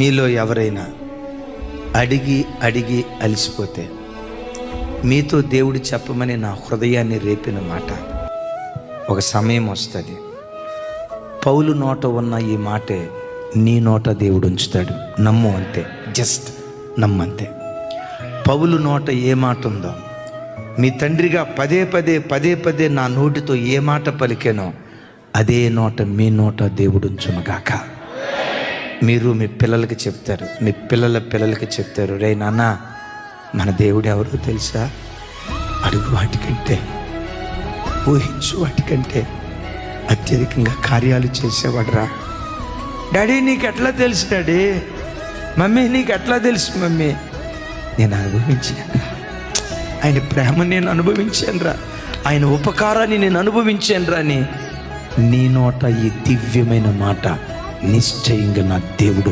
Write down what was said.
మీలో ఎవరైనా అడిగి అడిగి అలసిపోతే మీతో దేవుడు చెప్పమని నా హృదయాన్ని రేపిన మాట. ఒక సమయం వస్తుంది. పౌలు నోట ఉన్న ఈ మాటే నీ నోట దేవుడు ఉంచుతాడు. నమ్ము అంతే. జస్ట్ నమ్మంతే. పౌలు నోట ఏ మాట ఉందో మీ తండ్రిగా పదే పదే పదే పదే నా నోటితో ఏ మాట పలికానో అదే నోట మీ నోట దేవుడు ఉంచునుగాక మీరు మీ పిల్లలకి చెప్తారు. మీ పిల్లల పిల్లలకి చెప్తారు. రే నాన్న మన దేవుడు ఎవరో తెలుసా? అడుగు వాటికంటే ఊహించు వాటికంటే అత్యధికంగా కార్యాలు చేసేవాడురా. డాడీ నీకు ఎట్లా తెలుసు డాడీ? మమ్మీ నీకు ఎట్లా తెలుసు మమ్మీ? నేను అనుభవించాను ఆయన ప్రేమ నేను అనుభవించాను రా. ఆయన ఉపకారాన్ని నేను అనుభవించాను రాని నీ నోట ఈ దివ్యమైన మాట నిశ్చయంగా నా దేవుడు